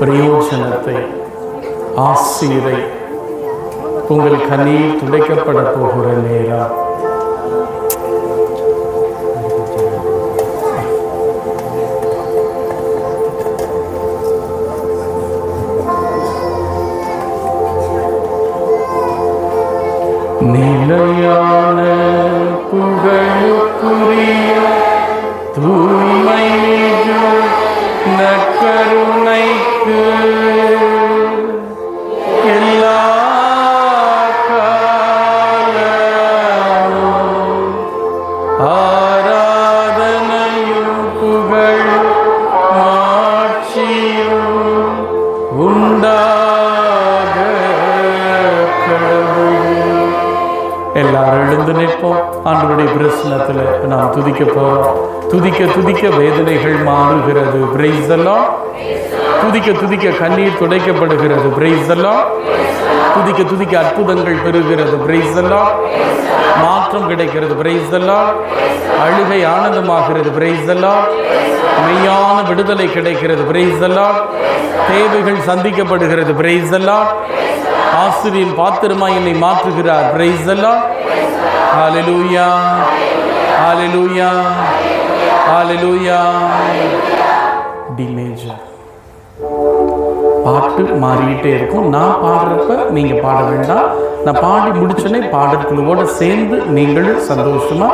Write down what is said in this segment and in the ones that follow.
பிரயோஜனத்தை ஆசீரை உங்கள் கண்ணீர் துடைக்கப்பட போகிற நேரம். நிலையான எல்லாரும் எழுந்து நிற்போம். ஆண்டவருடைய பிரசனத்தில் நாம் துதிக்க போகிறோம் துதிக்க துதிக்க வேதனைகள் மாறுகிறது. பிரைஸ் எல்லாம் துதிக்க துதிக்க கண்ணீர் துடைக்கப்படுகிறது. பிரைஸ் எல்லாம் துதிக்க துதிக்க அற்புதங்கள் பெறுகிறது. பிரைஸ் எல்லாம் மாற்றம் கிடைக்கிறது. பிரைஸ் எல்லாம் அழுகை ஆனந்தமாகிறது. பிரைஸ் எல்லாம் மெய்யான விடுதலை கிடைக்கிறது. பிரைஸ் எல்லாம் தேவைகள் சந்திக்கப்படுகிறது. பிரைஸ் எல்லாம் ஆசிரியின் பாத்திரமாய் என்னை மாற்றுகிறார் பிரைஸ் எல்லாம் ஹாலெலூயா ஹாலெலூயா ஹalleluya டி மேஜர் பாட்டு மாறிக்கிட்டே இருக்கும். நான் பாடுறப்ப நீங்க பாட வேண்டாம். நான் பாடி முடிச்சோடனே பாடற்குழுவோடு சேர்ந்து நீங்களும் சந்தோஷமா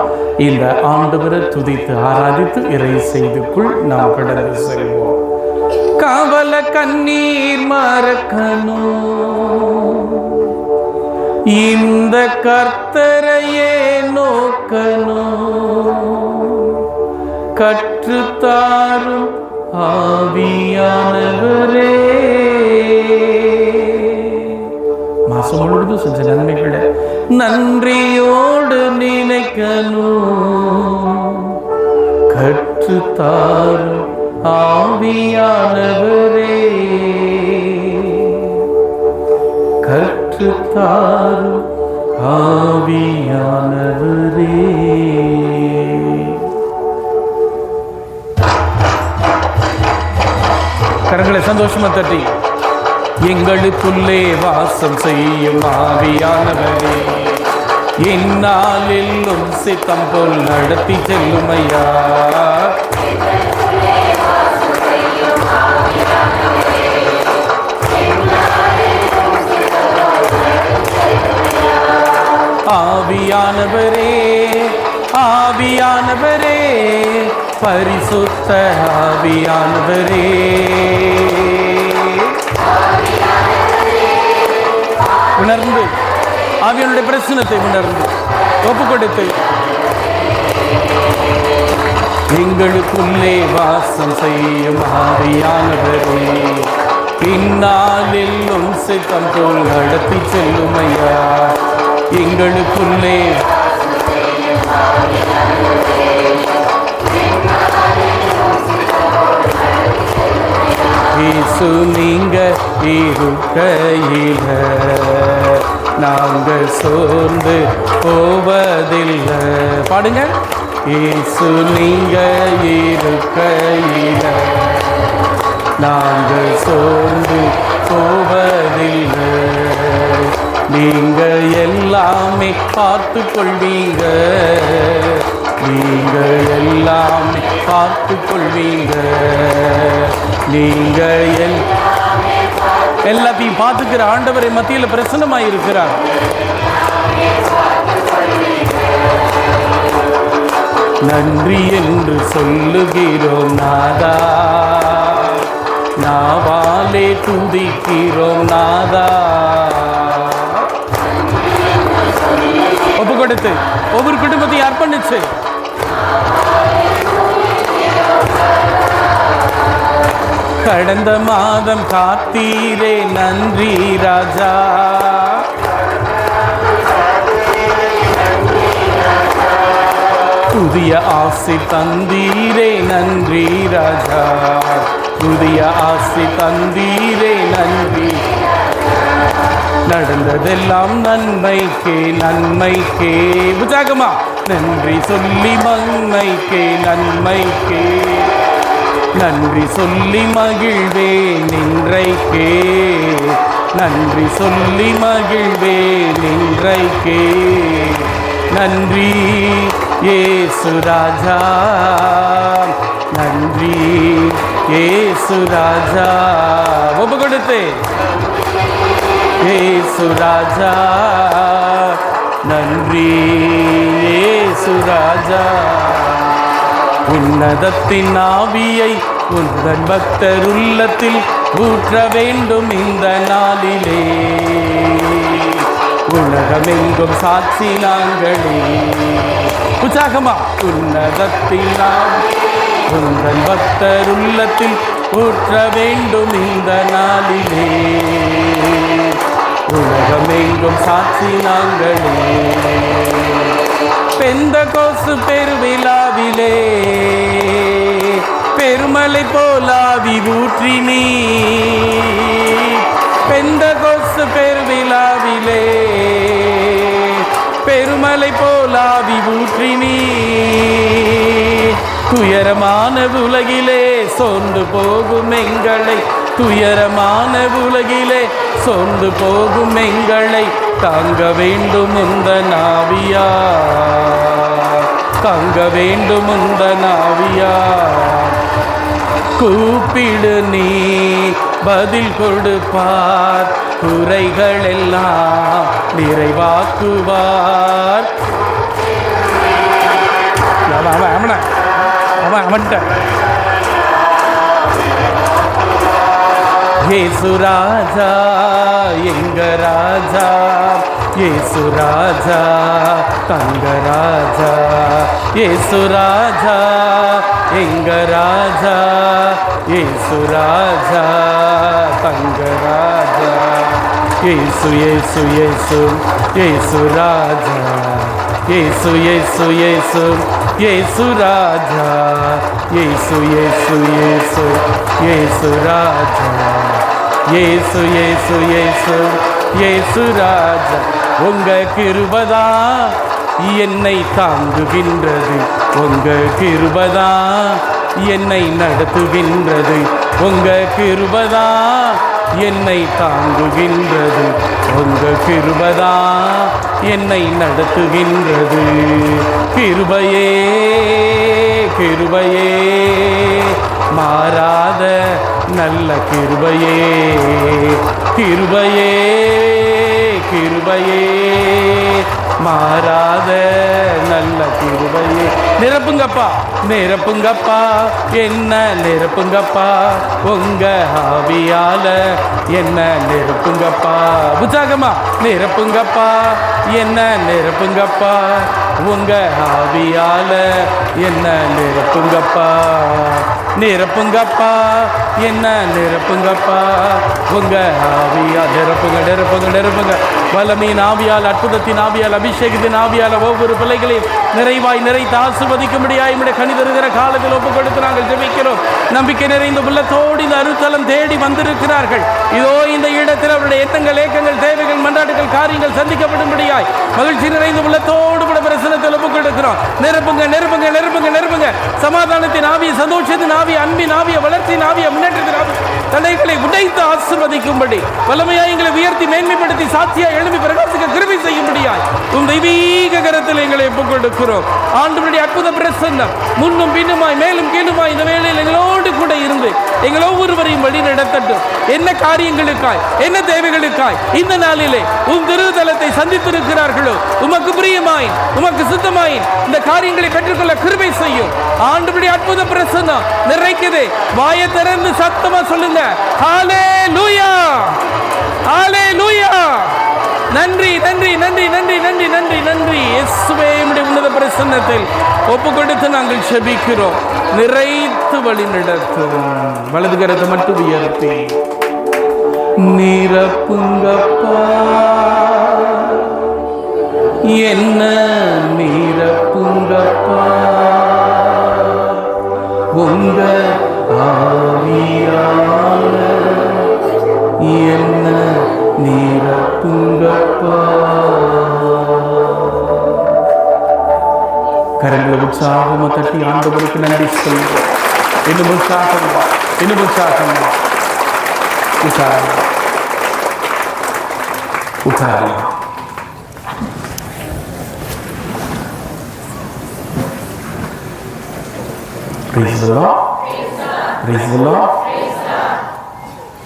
இந்த ஆண்டவரை துதித்து ஆராதித்து இறை செய்துக்குள் நாம் கடந்து செல்வோம். கவல கண்ணீர் மறக்கணும். இந்த கர்த்தரையே நோக்கணும். கற்றுத்தாரும் ஆவியானவரே. மாசம் முழுவதும் செஞ்ச நன்மைகளை நன்றியோடு நினைக்கணும். கற்றுத்தாரும் ஆவியானவரே. எனக்கு தாரும் ஆவியானவரே. கரங்களை சந்தோஷமா தட்டி. எங்களுக்குள்ளே வாசம் செய்யும் ஆவியானவரே. என்னாலெல்லும் சித்தம் போல் நடத்தி செல்லும் ஆவியானவரே ஆவியானவரே பரிசுத்த ஆவியானவரே. உணர்ந்து ஆவியனுடைய பிரச்சனத்தை உணர்ந்து ஒப்பு கொடுத்து எங்களுக்குள்ளே வாசம் செய்யும் ஆவியானவரே. பின்னாலெல்லும் சித்தம் போல் நடத்தி செல்லும் ஐயா. எங்களுக்குள்ளே. இயேசு நீங்க இருக்கையில். நாங்கள் சோர்ந்து போவதில்லை. பாடுங்க. இயேசு நீங்க இருக்கையில். நாங்கள் சோர்ந்து போவதில்லை. நீங்க எல்லாமே பார்த்து கொள்வீங்க நீங்க எல்லாமே பார்த்து கொள்வீங்க நீங்க எல் எல்லாத்தையும் பார்த்துக்கிற ஆண்டவரை மத்தியில் பிரசன்னமாய் இருக்கிறார் நன்றி என்று சொல்லுகிறோம் நாதா. நாவாலே துதிக்கிறோம் நாதா. ஒப்பு ஒவ்வொரு குடும்பத்தையும் அர்ப்பணிச்சு கடந்த மாதம் காத்தீரே நன்றி ராஜா. புதிய ஆசி தந்தீரே நன்றி ராஜா. புதிய ஆசி தந்தீரே நன்றி. நடந்ததெல்லாம் நன்மைக்கே நன்மைக்கே. உற்சாகமா நன்றி சொல்லி மண்மைக்கே நன்மைக்கே. நன்றி சொல்லி மகிழ்வே நின்றைக்கே நன்றி சொல்லி மகிழ்வே நின்றைக்கே நன்றி ஏசு ராஜா. நன்றி ஏசு ராஜா. ஒப்பு கொடுத்து ஏசுராஜா நன்றி. ஏசுராஜா உன்னதத்தின் ஆவியை உந்தன் பக்தர் உள்ளத்தில் ஊற்ற வேண்டும் இந்த நாளிலே. உலகமெங்கும் சாட்சி நாங்களே. உற்சாகமா. உன்னதத்தின் ஆவி உந்தன் பக்தர் உள்ளத்தில் ஊற்ற வேண்டும் இந்த நாளிலே. உலகமெங்கும் சாட்சி நாங்களே பெந்த கோசு பெருவிழாவிலே பெருமலை போலாவி ஊற்றி நீ பெந்த கோசு பெருவிழாவிலே பெருமலை போலாவி ஊற்றி நீ துயரமான உலகிலே சோர்ந்து போகும் எங்களை துயரமான உலகிலே சொந்து போகும் எங்களை தாங்க வேண்டும் இந்த நாவியா தாங்க வேண்டும் இந்த நாவியா கூப்பிடு நீ பதில் கொடுப்பார் குறைகள் எல்லாம் நிறைவாக்குவார் அவன் அவன் அவன்கிட்ட ஏசு ராஜா எங்க ராஜா ஏசு ராஜா தங்க ராஜா ஏசு ராஜா எங்க ராஜா ஏசு ராஜா தங்க ராஜா ஏசு ஏசு ஏசு ஏசு ராஜா ஏசு ஏசு ஏசு ஏசு ராஜா ஏசு ஏசு ஏசு ஏசு ராஜா. ஏசு ஏசு ஏசு ஏசு ராஜா. உங்க கிருபதா என்னை தாங்குகின்றது. உங்க கிருபதா என்னை நடத்துகின்றது. உங்க கிருபதா என்னை தாங்குகின்றது. உங்கள் கிருபதா என்னை நடத்துகின்றது. கிருபையே கிருபையே மாறாத நல்ல கிருபையே. கிருபையே கிருபையே மாறாத நல்ல கிருபையே நிரப்புங்கப்பா நிரப்புங்கப்பா என்ன நிரப்புங்கப்பா? உங்க ஆவியால என்ன நிரப்புங்கப்பா? உற்சாகமா நிரப்புங்கப்பா என்ன நிரப்புங்கப்பா? உங்கள் ஆவியால என்ன நிரப்புங்கப்பா? நிரப்புங்கப்பா. என்ன நிரப்புங்கப்பா? உங்கள் ஆவியால் நிரப்புங்க நிரப்புங்க நிரப்புங்க. வல்லமையின் ஆவியால் அற்புதத்தின் ஆவியால் அபிஷேகத்தின் ஆவியால் ஒவ்வொரு பிள்ளைகளையும் நிறைவாய் நிறைத்து ஆசிர்வதிக்கும்படியாய் நம்முடைய கணிதருகிற காலத்தில் ஒப்புக் கொடுத்து நாங்கள் ஜெபிக்கிறோம். நம்பிக்கை நிறைந்த உள்ளத்தோடு இந்த அருத்தலம் தேடி வந்திருக்கிறார்கள். இதோ இந்த இடத்தில் அவருடைய எண்ணங்கள் ஏக்கங்கள் தேவைகள் மன்றாட்டுகள் காரியங்கள் சந்திக்கப்படும்படியாய் மகிழ்ச்சி நிறைந்த உள்ளத்தோடு கூட வசனத்தில் ஒப்புக் நெருப்புங்க நெருப்புங்க நெருப்புங்க நெருப்புங்க. சமாதானத்தின் ஆவிய சந்தோஷத்தின் ஆவிய அன்பின் ஆவிய வளர்ச்சியின் ஆவிய முன்னேற்றத்தின் ஆவிய தடைகளை உடைத்து ஆசிர்வதிக்கும்படி வல்லமையாய் எங்களை உயர்த்தி மேன்மைப்படுத்தி சாட்சியா எழுப்பி பிரகாசிக்க கிருமி செய்யும்படியாய் உன் தெய்வீக கரத்தில் எங்களை ஒப்புக் ஆண்டுபடி அற்புத பிரசன்னம் முன்னும் பின்னுமாய் மேலும் கீழுமாய் இந்த வேளையில் எங்களோடு கூட இருந்து எங்கள் ஒவ்வொருவரையும் வழி நடத்தட்டும். என்ன காரியங்களுக்காய் என்ன தேவைகளுக்காய் இந்த நாளிலே உன் திருதலத்தை சந்தித்திருக்கிறார்களோ உமக்கு பிரியமாய் உமக்கு சித்தமாய் இந்த காரியங்களை பெற்றுக்கொள்ள கிருபை செய்யும். ஆண்டுபடி அற்புத பிரசன்னம் நிறைக்குது வாயை திறந்து சத்தமா சொல்லுங்க. ஹாலே லூயா ஹாலே லூயா நன்றி நன்றி நன்றி நன்றி நன்றி நன்றி நன்றி. இயேசுவே உம்முடைய உன்னத பிரசன்னத்தில் ஒப்பு கொடுத்து நாங்கள் செபிக்கிறோம். நிறைத்து வழி நடத்தும் வலது கரத்தை மட்டும் உயர்த்தி. நிரப்புங்கப்பா. என்ன நிரப்புங்கப்பா உங்க ஆவியால என்ன நிரப்புங்கப்பா கரங்களை உற்சாகமா தட்டி ஆண்டவருக்கு நன்றி சொல்லுங்க. இன்னும் உற்சாகம் இன்னும் உற்சாகம். உற்சாகம் உட்காரலாம்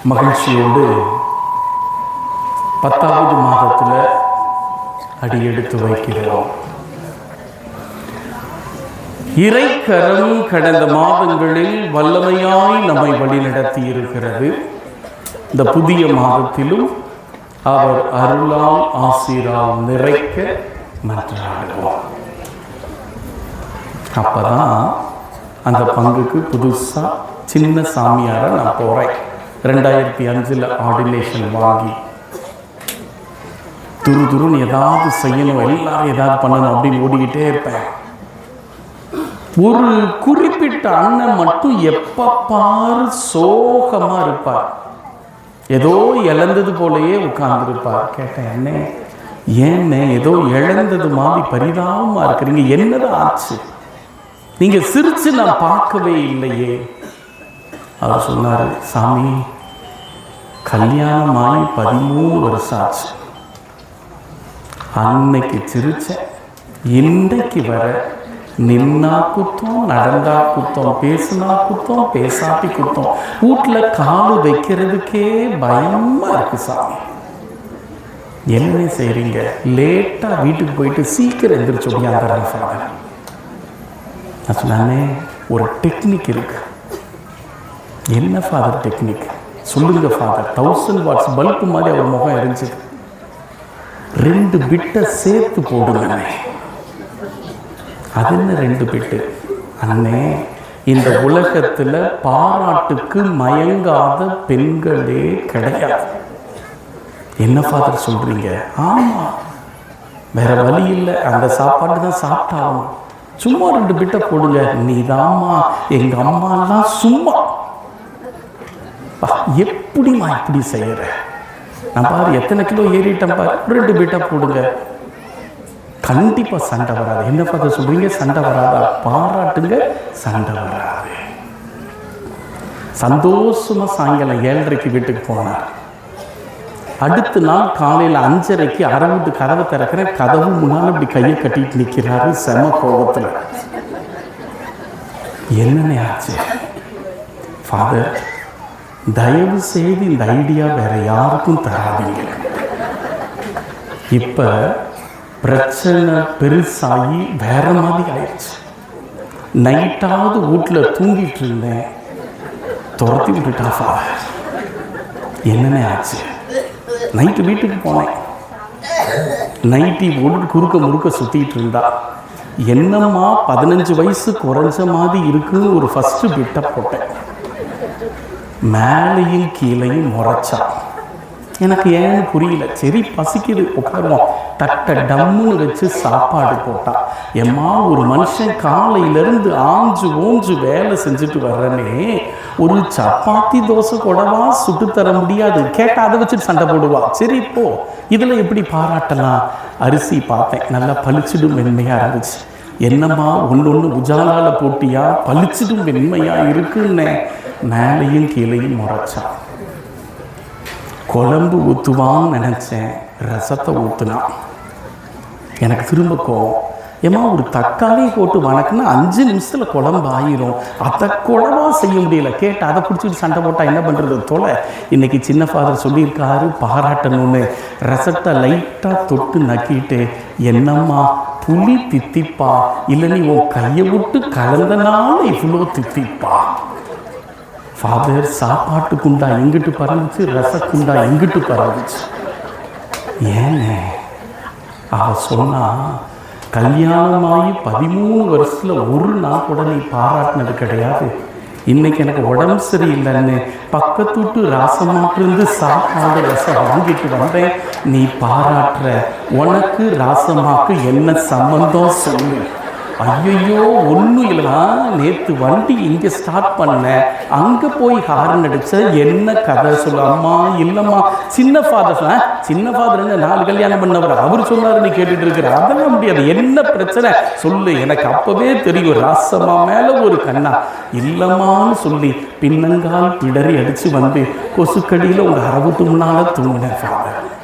மகிழ்ச்சியோடு பத்தாவது மாதத்தில் அடியெடுத்து வைக்கிறோம். இறைக்கரம் கடந்த மாதங்களில் வல்லமையாய் நம்மை வழிநடத்தி இருக்கிறது. இந்த புதிய மாதத்திலும் அவர் அருளால் ஆசிரால் நிறைக்க மன்றாடுவோம். அப்பதான் அந்த பங்குக்கு புதுசா சின்ன சாமியார நான் போறேன். ரெண்டாயிரத்தி அஞ்சுல ஆர்டினேஷன் வாங்கி. துரு துருன்னு ஏதாவது செய்யணும் எல்லாரும் ஏதாவது பண்ணணும் அப்படின்னு ஓடிக்கிட்டே இருப்பேன். ஒரு குறிப்பிட்ட அண்ணன் மட்டும் எப்ப பாரு சோகமா இருப்பார். ஏதோ இழந்தது போலயே உட்கார்ந்துருப்பார். கேட்டேன் அண்ணே ஏன்னு ஏதோ இழந்தது மாதிரி பரிதாபமாக இருக்கிறீங்க. என்னதான் ஆச்சு? நீங்க சிரிச்சு நான் பார்க்கவே இல்லையே. அவர் சொன்னாரு சாமி கல்யாணமாகி பதிமூணு வருஷம் ஆச்சு. அன்னைக்கு சிரிச்சேன் இன்றைக்கு வர நின்னா குத்தம் நடந்தா குத்தம் பேசுனா குத்தம் பேசாட்டி குத்தம் வீட்டில் காலு வைக்கிறதுக்கே பயமா இருக்கு சாமி. என்ன செய்றீங்க? லேட்டா வீட்டுக்கு போயிட்டு சீக்கிரம் எந்திரிச்சு ஒடியாந்துடுறேன் ஃபாதர் நான் சொன்னானே ஒரு டெக்னிக் இருக்கு. என்ன ஃபாதர் டெக்னிக் சொல்லுங்க ஃபாதர் தௌசண்ட் வாட்ஸ் பல்பு மாதிரி அவர் முகம் இருந்துச்சு ரெண்டு பிட்டை சேர்த்து போடுங்க அது என்ன ரெண்டு பிட்டு? அண்ணே இந்த உலகத்துல பாராட்டுக்கு மயங்காத பெண்களே கிடையாது. என்ன ஃபாதர் சொல்றீங்க? ஆமா. வேற வழி இல்லை. அந்த சாப்பாடு தான் சாப்பிட்டாகணும். சும்மா ரெண்டு பிட்டை போடுங்க. நீதாம்மா. எங்க அம்மாலாம் சும்மா. எப்படிமா எப்படிம்மா இப்படி செய்யற? நான் பாரு எத்தனை கிலோ ஏறிட்டேன் பாரு. ரெண்டு பிட்டை போடுங்க. கண்டிப்பா சண்டை வராது. என்ன பார்த்து சொல்றீங்க? சண்டை வராதா? பாராட்டுங்க சண்டை வராது. சந்தோஷமா சாயங்காலம் ஏழரைக்கு வீட்டுக்கு போனார். அடுத்த நாள் காலையில் அஞ்சரைக்கு அரை வீட்டு கதவை திறக்கிறேன் கதவு முன்னால் இப்படி கையை கட்டிட்டு நிற்கிறாரு செம கோபத்தில். என்னென்ன ஆச்சு? ஃபாதர் தயவு செய்து இந்த ஐடியா வேற யாருக்கும் தராதீங்க. இப்போ பிரச்சனை பெருசாகி வேற மாதிரி ஆயிடுச்சு. நைட்டாவது வீட்டில் தூங்கிட்டு இருந்தேன். துரத்தி விட்டுட்டா ஃபாதர் என்னென்ன ஆச்சு? நைட்டு வீட்டுக்கு போனேன். நைட்டி போட்டு குறுக்க முறுக்க சுற்றிட்டு இருந்தா. என்னம்மா பதினஞ்சு வயசு குறைஞ்ச மாதிரி இருக்குன்னு ஒரு ஃபஸ்ட்டு பிட்டை போட்டேன். மேலையும் கீழையும் முறைச்சான் எனக்கு ஏன்னு புரியல? சரி பசிக்குது உட்காருவோம். தட்டை டம்முன்னு வச்சு சாப்பாடு போட்டான் எம்மா ஒரு மனுஷன் காலையிலேருந்து ஆஞ்சு ஓஞ்சு வேலை செஞ்சுட்டு வர்றனே. ஒரு சப்பாத்தி தோசை கூடவா சுட்டு தர முடியாது. கேட்டால் அதை வச்சுட்டு சண்டை போடுவா. சரி இப்போ இதில் எப்படி பாராட்டலாம்? அரிசி பார்த்தேன். நல்லா பளிச்சிடும் வெண்மையாக இருந்துச்சு. என்னம்மா ஒன்று ஒன்று உஜாலால போட்டியா? பளிச்சிடும் வெண்மையாக இருக்குன்னு. மேலையும் கீழையும் முறைச்சான் குழம்பு ஊற்றுவான்னு நினச்சேன். ரசத்தை ஊற்றுனான் எனக்கு திரும்ப கோவம். ஏம்மா ஒரு தக்காளி போட்டு வணக்குன்னா அஞ்சு நிமிஷத்தில் குழம்பு ஆயிரும். அதை குழம்பா செய்ய முடியல. கேட்டு அதை பிடிச்சிட்டு சண்டை போட்டால் என்ன பண்ணுறது தொலை. இன்னைக்கு சின்ன ஃபாதர் சொல்லியிருக்காரு பாராட்டணும்னு. ரசத்தை லைட்டாக தொட்டு நக்கிட்டு என்னம்மா புளி தித்திப்பா? இல்லை நீ உன் கையை விட்டு கலந்தனால இவ்வளோ தித்திப்பா? ஃபாதர் சாப்பாட்டு குண்டா எங்கிட்டு பறந்துச்சு ரச குண்டா எங்கிட்டு பறந்துச்சு ஏன்னு அவ சொன்னா கல்யாணமாகி பதிமூணு வருஷத்துல ஒரு நாள் கூட நீ பாராட்டினது கிடையாது. இன்னைக்கு எனக்கு உடம்பு சரியில்லைன்னு பக்கத்து வீட்டு ராசமாட்டிருந்து சாப்பாடு ரசம் வாங்கிட்டு வந்தேன். நீ பாராட்டுற உனக்கு ராசமாக்கு என்ன சம்பந்தம் சொல்லு. ஐயையோ ஒன்றும் இல்லைனா நேற்று வண்டி இங்கே ஸ்டார்ட் பண்ணேன் அங்கே போய் ஹாரன் அடிச்ச என்ன கதை சொல்ல? அம்மா இல்லைம்மா. சின்ன ஃபாதர் சின்ன ஃபாதர் நாலு கல்யாணம் பண்ணவர்? அவர் சொன்னார் நீ கேட்டுட்டு இருக்கிற. அதெல்லாம் முடியாது. என்ன பிரச்சனை? சொல்லு எனக்கு அப்போவே தெரியும். ராசம்மா மேலே ஒரு கண்ணா. இல்லைம்மான்னு சொல்லி பின்னங்கால் பிடறி அடித்து வந்து கொசுக்கடியில் உங்கள் அரவுக்கு முன்னால் தூங்கினேன் ஃபாதர்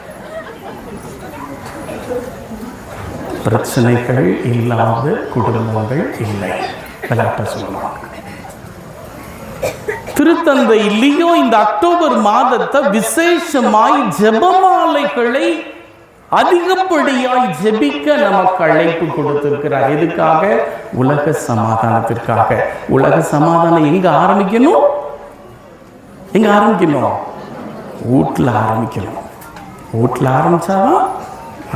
பிரச்சனைகள் இல்லாத குடும்பங்கள் இல்லை. விளையாட்ட சொல்லுவாங்க திருத்தந்தை இந்த அக்டோபர் மாதத்தை விசேஷமாய் ஜெபமாலைகளை அதிகப்படியாய் ஜெபிக்க நமக்கு அழைப்பு கொடுத்திருக்கிறார். எதுக்காக? உலக சமாதானத்திற்காக. உலக சமாதானம் எங்க ஆரம்பிக்கணும்? எங்க ஆரம்பிக்கணும்? வீட்டில் ஆரம்பிக்கணும். வீட்டில் ஆரம்பிச்சாதான்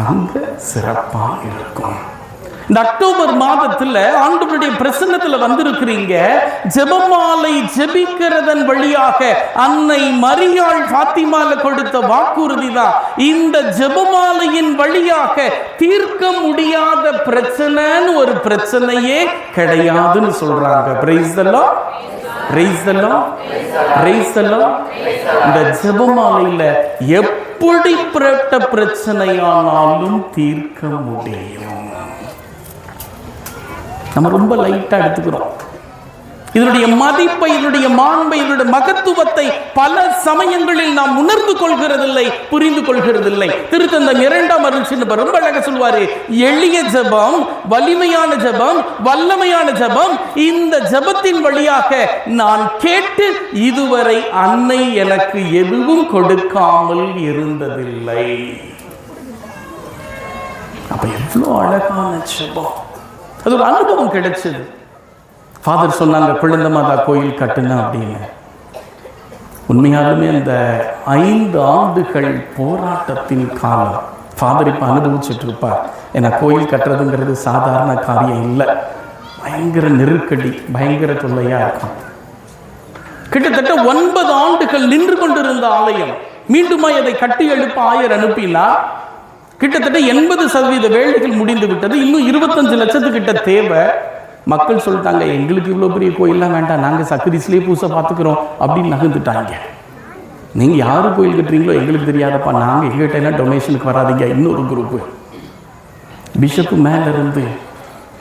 ரொம்ப சிறப்பாக இருக்கும். இந்த அக்டோபர் மாதத்தில் ஆண்டவருடைய பிரசன்னத்தில் வந்திருக்கிறீங்க. ஜெபமாலை ஜெபிக்கிறதன் வழியாக அன்னை மரியாள் பாத்திமால கொடுத்த வாக்குறுதி தான் இந்த ஜெபமாலையின் வழியாக தீர்க்க முடியாத பிரச்சனைன்னு ஒரு பிரச்சனையே கிடையாதுன்னு சொல்றாங்க. பிரைஸ் எல்லாம் Praise எல்லாம் Lord. Praise the எப்படிப்பட்ட பிரச்சனையானாலும் தீர்க்க முடியும். நம்ம ரொம்ப லைட்டாக எடுத்துக்கிறோம். இதனுடைய மதிப்பை இதனுடைய மாண்பை இதனுடைய மகத்துவத்தை பல சமயங்களில் நாம் உணர்ந்து கொள்கிறதில்லை புரிந்து கொள்கிறதில்லை. திருத்தந்தம் இரண்டாம் அருள் ரொம்ப அழக சொல்வாரு எளிய ஜெபம் வலிமையான ஜெபம் வல்லமையான ஜெபம் இந்த ஜெபத்தின் வழியாக நான் கேட்டு இதுவரை அன்னை எனக்கு எதுவும் கொடுக்காமல் இருந்ததில்லை. அப்ப எவ்வளவு அழகான ஜபம். அது ஒரு அனுபவம் கிடைச்சது. ஃபாதர் சொன்னாங்க குழந்தை மாதா கோயில் கட்டுனா அப்படின்னு. உண்மையாலுமே அந்த ஐந்து ஆண்டுகள் போராட்டத்தின் காலம். ஃபாதர் இப்போ அனுபவிச்சுட்டு இருப்பார் ஏன்னா கோயில் கட்டுறதுங்கிறது சாதாரண காரியம் இல்லை. பயங்கர நெருக்கடி பயங்கர தொல்லையாக இருக்கும். கிட்டத்தட்ட ஒன்பது ஆண்டுகள் நின்று கொண்டிருந்த ஆலயம். மீண்டுமாய் அதை கட்டி எழுப்ப ஆயர் அனுப்பினா கிட்டத்தட்ட எண்பது சதவீத வேலைகள் முடிந்து விட்டது. இன்னும் இருபத்தஞ்சு லட்சத்துக்கிட்ட தேவை. மக்கள் சொல்லிட்டாங்க எங்களுக்கு இவ்வளோ பெரிய கோயில்லாம் வேண்டாம் நாங்கள் சக்கரிசிலே பூசை பார்த்துக்கிறோம் அப்படின்னு நகர்ந்துட்டாங்க. நீங்கள் யார் கோயில் கட்டுறீங்களோ எங்களுக்கு தெரியாதப்பா நாங்கள் எங்கள்கிட்ட எல்லாம் டொனேஷனுக்கு வராதீங்க இன்னொரு குரூப்பு பிஷப்பு மேலே இருந்து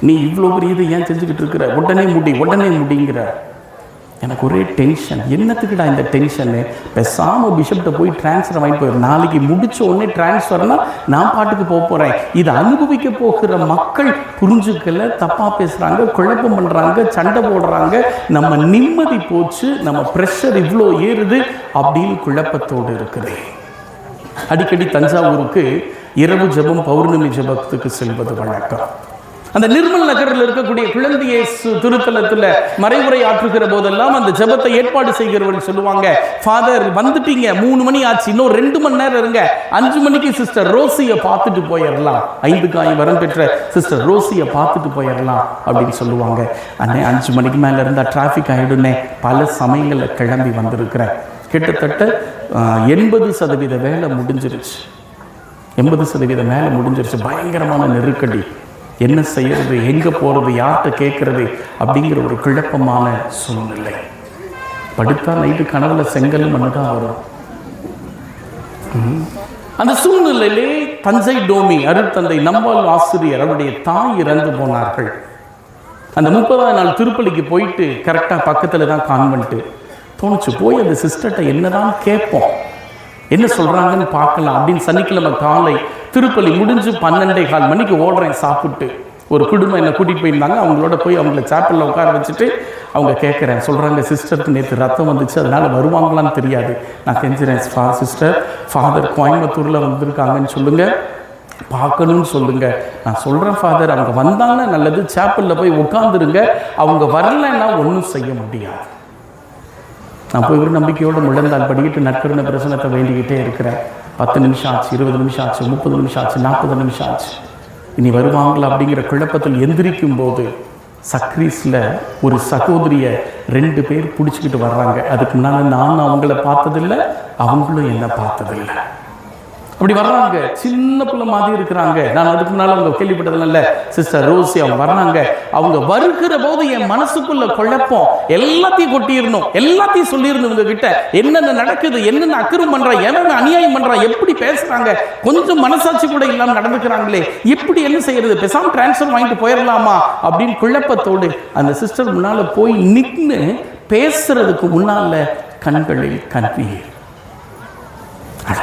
நீ இவ்வளோ பெரிய இதை ஏன் செஞ்சுக்கிட்டு இருக்கிற? உடனே முடி உடனே முடிங்கிற. எனக்கு ஒரே டென்ஷன் என்னத்துக்குடா இந்த டென்ஷனு பெசாமல் பிஷப்ட்ட போய் ட்ரான்ஸ்ஃபர் வாங்கிட்டு போயிடும் நாளைக்கு முடிச்ச உடனே ட்ரான்ஸ்ஃபர்னா நான் பாட்டுக்கு போக போகிறேன் இதை அனுபவிக்க போகிற மக்கள் புரிஞ்சுக்கல தப்பாக பேசுகிறாங்க குழப்பம் பண்ணுறாங்க சண்டை போடுறாங்க. நம்ம நிம்மதி போச்சு நம்ம ப்ரெஷர் இவ்வளோ ஏறுது அப்படின்னு குழப்பத்தோடு இருக்குது. அடிக்கடி தஞ்சாவூருக்கு இரவு ஜெபம் பௌர்ணமி ஜெபத்துக்கு செல்வது வழக்கம். அந்த நிர்மல் நகரில் இருக்கக்கூடிய குழந்தையை திருத்தலத்தில் மறைவுரை ஆற்றுகிற போதெல்லாம் அந்த ஜெபத்தை ஏற்பாடு செய்கிறவர்கள் சொல்லுவாங்க ஃபாதர் வந்துட்டீங்க. மூணு மணி ஆச்சு. இன்னும் ரெண்டு மணி நேரம் இருங்க. அஞ்சு மணிக்கு சிஸ்டர் ரோசியை பார்த்துட்டு போயிடலாம். ஐந்து காய் வரம் பெற்ற சிஸ்டர் ரோசியை பார்த்துட்டு போயிடலாம் அப்படின்னு சொல்லுவாங்க. அண்ணே அஞ்சு மணிக்கு மேலே இருந்தால் டிராஃபிக் ஆகிடுனே பல சமயங்களில் கிளம்பி வந்திருக்கிறேன் கிட்டத்தட்ட எண்பது சதவீத வேலை முடிஞ்சிருச்சு. எண்பது சதவீதம் மேலே முடிஞ்சிருச்சு. பயங்கரமான நெருக்கடி. என்ன செய்யறது எங்கே போகிறது யார்கிட்ட கேட்குறது அப்படிங்கிற ஒரு குழப்பமான சூழ்நிலை. படுத்தா நைட்டு கனவுல செங்கல் மண்ணு தான் வரும். ம். அந்த சூழ்நிலையிலே தஞ்சை டோமி அருட்தந்தை நம்பால் ஆசிரியர் அவருடைய தாய் இறந்து போனார்கள். அந்த முப்பதாம் நாள் திருப்பலிக்கு போயிட்டு கரெக்டாக பக்கத்தில் தான் கான்வென்ட்டு தோணுச்சு போய் அந்த சிஸ்டர்கிட்ட என்னதான் கேட்போம் என்ன சொல்கிறாங்கன்னு பார்க்கலாம் அப்படின்னு சனிக்கிழமை காலை திருப்பலி முடிஞ்சு பன்னெண்டே கால் மணிக்கு ஓடுறேன் சாப்பிட்டு. ஒரு குடும்பம் என்னை கூட்டிகிட்டு போயிருந்தாங்க. அவங்களோட போய் அவங்கள சேப்பலில் உட்கார வச்சுட்டு அவங்க கேட்குறேன் சொல்கிறாங்க சிஸ்டருக்கு நேற்று ரத்தம் வந்துச்சு. அதனால் வருவாங்களான்னு தெரியாது. நான் கெஞ்சுறேன் ஃபா சிஸ்டர் ஃபாதர் கோயம்புத்தூரில் வந்திருக்காங்கன்னு சொல்லுங்கள் பார்க்கணும்னு சொல்லுங்க. நான் சொல்கிறேன் ஃபாதர் அவங்க வந்தாங்கன்னா நல்லது. சேப்பலில் போய் உட்காந்துருங்க அவங்க வரலைன்னா ஒன்றும் செய்ய முடியாது. நான் போய் ஒரு நம்பிக்கையோடு முழந்தால் படிக்கிட்டு நற்கருணை பிரசனத்தை வேண்டிக்கிட்டே இருக்கிறேன். பத்து நிமிஷம் ஆச்சு இருபது நிமிஷம் ஆச்சு முப்பது நிமிஷம் ஆச்சு நாற்பது நிமிஷம் ஆச்சு. இனி வருவாங்களா அப்படிங்கிற குழப்பத்தில் எந்திரிக்கும் போது சக்ரீஸில் ஒரு சகோதரியை ரெண்டு பேர் பிடிச்சிக்கிட்டு வர்றாங்க. அதுக்கு முன்னால் நான் அவங்கள பார்த்ததில்லை அவங்களும் என்னை பார்த்ததில்லை. அப்படி வர்றாங்க. சின்ன பிள்ளை மாதிரி இருக்கிறாங்க. நான் அதுக்கு முன்னால அவங்க கேள்விப்பட்டதில்ல சிஸ்டர் ரோசி அவங்க வர்றாங்க. அவங்க வருகிற போது என் மனசுக்குள்ள குழப்பம். எல்லாத்தையும் கொட்டிடணும். எல்லாத்தையும் சொல்லியிருந்தோம் இவங்க கிட்ட என்னென்ன நடக்குது? என்னென்ன அக்கிரம் பண்றா? என்னென்ன அநியாயம் பண்றா? எப்படி பேசுறாங்க? கொஞ்சம் மனசாட்சி கூட இல்லாமல் நடந்துக்கிறாங்களே. இப்படி என்ன செய்யறது? பெசாம் டிரான்ஸ்ஃபர் வாங்கிட்டு போயிடலாமா? அப்படின்னு குழப்பத்தோடு அந்த சிஸ்டர் முன்னால போய் நின்னு பேசுறதுக்கு முன்னால கண்களில் கண்ணீர். அழ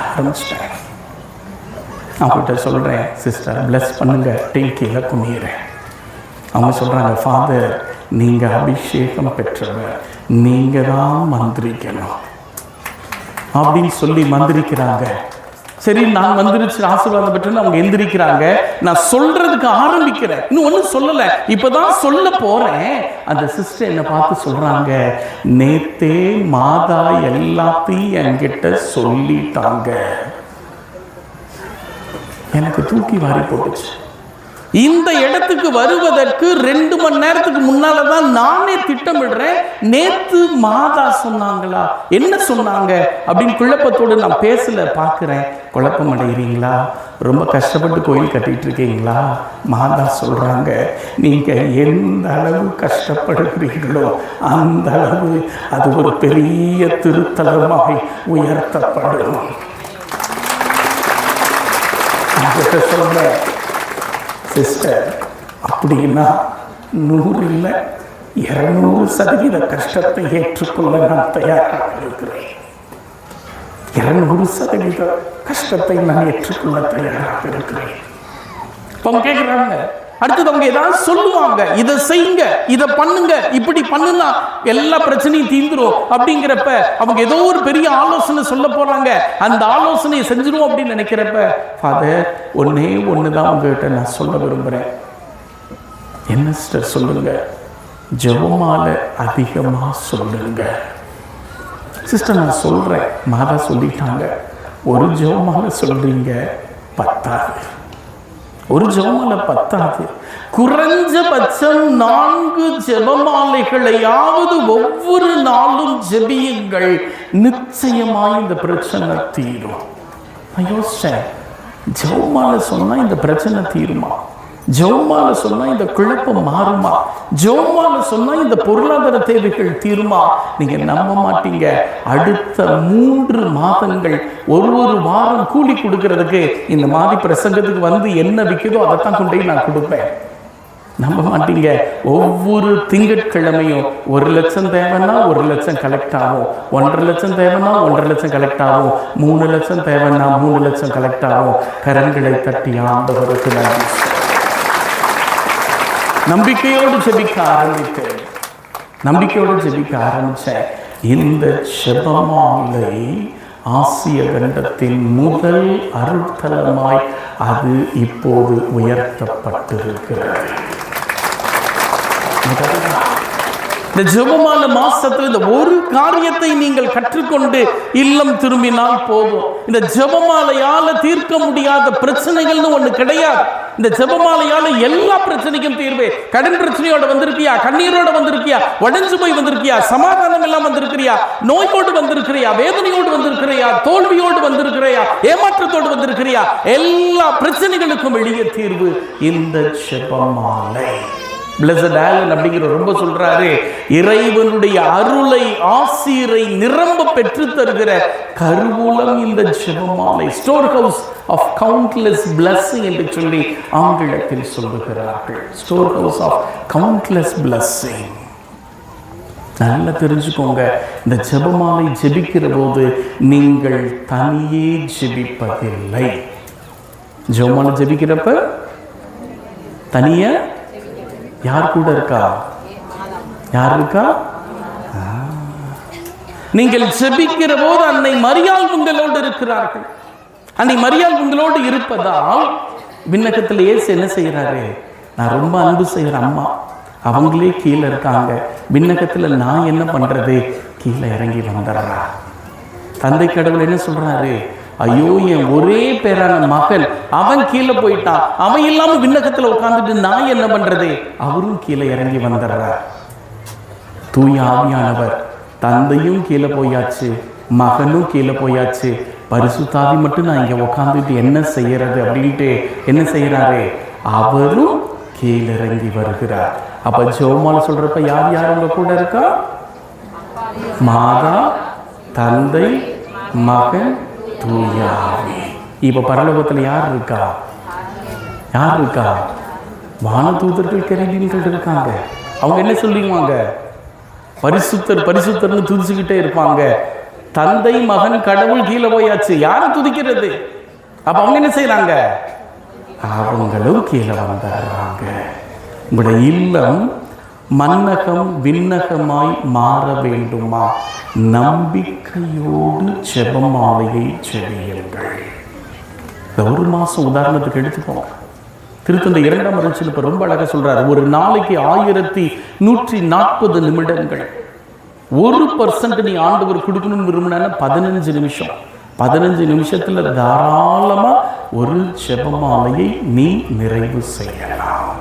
அவங்ககிட்ட சொல்கிறேன் சிஸ்டர் ப்ளஸ் பண்ணுங்க. டீக்கீழ குனிகிறேன் அவங்க சொல்கிறாங்க ஃபாதர் நீங்கள் அபிஷேகம் பெற்றவர் நீங்கள் தான் மந்திரிக்கணும். அப்படின்னு சொல்லி மந்திரிக்கிறாங்க. சரி நான் வந்துருச்சு ஆசீர்வாதம் பெற்று அவங்க எந்திரிக்கிறாங்க. நான் சொல்றதுக்கு ஆரம்பிக்கிறேன். இன்னும் ஒன்றும் சொல்லலை. இப்போதான் சொல்ல போறேன். அந்த சிஸ்டர் என்னை பார்த்து சொல்றாங்க நேத்தே மாதா எல்லாத்தையும் என்கிட்ட சொல்லிட்டாங்க. எனக்கு தூக்கி வாரி போட்டுச்சு. இந்த இடத்துக்கு வருவதற்கு ரெண்டு மணி நேரத்துக்கு முன்னால தான் நானே திட்டமிடுறேன். நேத்து மாதா சொன்னாங்களா? என்ன சொன்னாங்க? அப்படின்னு குழப்பத்தோடு நான் பேசல பார்க்குறேன். குழப்பம் அடைகிறீங்களா ரொம்ப கஷ்டப்பட்டு கோயில் கட்டிட்டு இருக்கீங்களா? மாதா சொல்றாங்க நீங்க எந்த அளவு கஷ்டப்படுகிறீர்களோ அந்த அளவு அது ஒரு பெரிய திருத்தலமாய் உயர்த்தப்படும். கிட்ட சொல்றேன் சிஸ்டர் அப்படின்னா நூறு இல்லை இருநூறு சதவீத கஷ்டத்தை ஏற்றுக்கொள்ள நான் தயாராக இருக்கிறேன் இருநூறு சதவீத கஷ்டத்தை நான் ஏற்றுக்கொள்ள தயாராக இருக்கிறேன் இப்போ கேட்குறாங்க அடுத்தது அவங்க ஏதாவது சொல்லுவாங்க இதை செய்யுங்க இதை பண்ணுங்க இப்படி பண்ணுனா எல்லா பிரச்சனையும் தீந்துரும் அப்படிங்கிறப்ப அவங்க ஏதோ ஒரு பெரிய ஆலோசனை சொல்ல போறாங்க. அந்த ஆலோசனையை செஞ்சிடும் அப்படின்னு நினைக்கிறப்ப ஃபாதர் ஒன்னே ஒன்று தான் உங்ககிட்ட நான் சொல்ல விரும்புகிறேன் என்ன சிஸ்டர் சொல்லுங்க? ஜெபமால அதிகமாக சொல்லுங்க. சிஸ்டர் நான் சொல்கிறேன் மாதா சொல்லிட்டாங்க. ஒரு ஜெபமால சொல்றீங்க பத்தாது. ஒரு ஜெபமால பத்தாது. குறைஞ்சபட்சம் நான்கு ஜபமாலைகளையாவது ஒவ்வொரு நாளும் ஜெபியுங்கள். நிச்சயமாய் இந்த பிரச்சனை தீரும். நான் யோசிச்சேன் ஜெபமால சொன்னா இந்த பிரச்சனை தீருமா? ஜெபமால சொன்னா இந்த குழப்பம் மாறுமா? ஜெபமால சொன்னா இந்த பொருளாதார தேவைகள் தீருமா? நீங்க நம்ப மாட்டீங்க. அடுத்த மூன்று மாதங்கள் ஒரு ஒரு வாரம் கூலி கொடுக்கறதுக்கு இந்த மாதிரி பிரசங்கத்துக்கு வந்து என்ன விற்குதோ அதைத்தான் கொண்டு போய் நான் கொடுப்பேன். நம்ப மாட்டீங்க. ஒவ்வொரு திங்கட்கிழமையும் ஒரு லட்சம் தேவைன்னா ஒரு லட்சம் கலெக்ட் ஆகும். ஒன்றரை லட்சம் தேவைன்னா ஒன்றரை லட்சம் கலெக்ட் ஆகும். மூணு லட்சம் தேவைன்னா மூணு லட்சம் கலெக்ட் ஆகும். கரங்களை தட்டி ஆண்டவருக்கு நன்றி. நம்பிக்கையோடு ஜெபிக்க ஆரம்பித்தேன். நம்பிக்கையோடு ஜெபிக்க ஆரம்பித்தேன். இந்த ஜெபமாலை ஆசிய கண்டத்தின் முதல் அருட்தலமாய் அது இப்போது உயர்த்தப்பட்டிருக்கிறது. இந்த ஜெபமால மாசத்துல இந்த ஒரு காரியத்தை நீங்கள் கற்றுக்கொண்டு இல்லம் திரும்பினால் போதும். இந்த ஜெபமாலையால தீர்க்க முடியாத பிரச்சனைகள்னு ஒண்ணு கிடையாது. இந்த ஜெபமாலையால எல்லா பிரச்சனைக்கும் தீர்வு. கடன் பிரச்சனையோட வந்திருக்கியா? கண்ணீரோட வந்திருக்கியா? உடஞ்சு போய் வந்திருக்கியா? சமாதானம் எல்லாம் வந்திருக்கிறியா? நோயோடு வந்திருக்கிறியா? வேதனையோடு வந்திருக்கிறியா? தோல்வியோடு வந்திருக்கிறியா? ஏமாற்றத்தோடு வந்திருக்கிறியா? எல்லா பிரச்சனைகளுக்கும் எளிய தீர்வு இந்த ஜெபமாலை. பிளஸட் ஆலன் அப்படிங்கிற ரொம்ப சொல்றாரு. இறைவனுடைய அருளை ஆசீரை நிரம்ப பெற்று தருகிற கருவூலம் இந்த ஜெபமாலை. Store house of countless blessing என்று சொல்லி ஆங்கிலத்தில் சொல்லுகிறார்கள். Store house of countless blessing நல்லா தெரிஞ்சுக்கோங்க. இந்த ஜெபமாலை ஜெபிக்கிற போது நீங்கள் தனியே ஜெபிப்பதில்லை. ஜெபமாலை ஜெபிக்கிறப்ப தனியா யார் கூட இருக்கா? யார் இருக்கா? நீங்கள் செபிக்கிற போது அன்னை மரியாள் உங்களோடு இருக்கிறார்கள். அன்னை மரியாள் உங்களோடு இருப்பதால் விண்ணகத்தில் இயேசு என்ன செய்கிறாரு? நான் ரொம்ப அன்பு செய்கிற அம்மா. அவங்களே கீழே இருக்காங்க. விண்ணகத்தில் நான் என்ன பண்றது? கீழே இறங்கி வந்துடுறா. தந்தை கடவுள் என்ன சொல்றாரு? ஐயோ என் ஒரே பேரான மகன். அவன் கீழே போயிட்டான் அவன் இல்லாம விண்ணகத்துல உட்கார்ந்துட்டு நான் என்ன பண்றது? அவரும் கீழே இறங்கி வந்துடுறார். தூய ஆவியானவர் தந்தையும் கீழே போயாச்சு மகனும் கீழே போயாச்சு. பரிசுத்தாவி மட்டும் நான் இங்கே உக்காந்துட்டு என்ன செய்யறது அப்படின்ட்டு என்ன செய்யறாரு அவரும் கீழிறங்கி வருகிறார். அப்ப ஜோமால சொல்றப்ப யார் யார் உங்க கூட இருக்கா? மாதா தந்தை மகன் தூயாவே இப்போ பரலோகத்தில் யார் இருக்கா? யார் இருக்கா? வானதூதர்கள் கரடிகள் இருக்காங்க. அவங்க என்ன சொல்லிடுவாங்க பரிசுத்தர் பரிசுத்தர்னு துதிச்சுக்கிட்டே இருப்பாங்க. தந்தை மகன் கடவுள் கீழே போயாச்சு. யாரை துதிக்கிறது? அப்போ அவங்க என்ன செய்கிறாங்க அவங்களும் கீழே வந்துடுறாங்க உங்களோட இல்லம் மன்னகம் விண்ணகமாய் மாற வேண்டுமா? நம்பிக்கையோடு செபமாலையை செவியுங்கள் ஒரு மாசம் உதாரணத்துக்கு எடுத்துக்கோங்க திருத்தந்தை இரண்டாம் அரசில் இப்போ ரொம்ப அழகாக சொல்றாரு. ஒரு நாளைக்கு ஆயிரத்தி நூற்றி நாற்பது நிமிடங்கள். ஒரு பர்சன்ட் நீ ஆண்டவர் கொடுக்கணும்னு விரும்பினா பதினஞ்சு நிமிஷம். பதினஞ்சு நிமிஷத்துல தாராளமா ஒரு செபமாலையை நீ நிறைவு செய்யலாம்.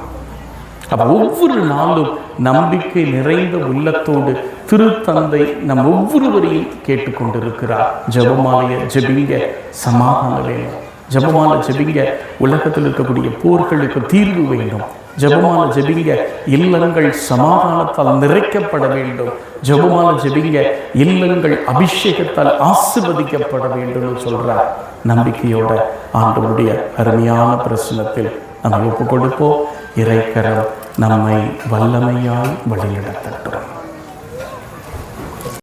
அப்ப ஒவ்வொரு நாளும் நம்பிக்கை நிறைந்த உள்ளத்தோடு திருத்தந்தை நம் ஒவ்வொருவரையும் கேட்டுக்கொண்டிருக்கிறார். ஜபமாலைய ஜபிங்க சமாதானம் வேணும் ஜெபமாலை ஜபிங்க உலகத்தில் இருக்கக்கூடிய போர்களுக்கு தீர்வு வேண்டும். ஜெபமாலை ஜபிங்க இல்லங்கள் சமாதானத்தால் நிறைக்கப்பட வேண்டும். ஜெபமாலை ஜபிங்க இல்லங்கள் அபிஷேகத்தால் ஆசிர்வதிக்கப்பட வேண்டும் சொல்கிறார் நம்பிக்கையோட ஆண்டவருடைய அருமையான பிரசனத்தில் நம்ம ஒப்பு கொடுப்போம் இறைக்கரம் நம்மை வல்லமையால் வழிநடத்தட்டும்.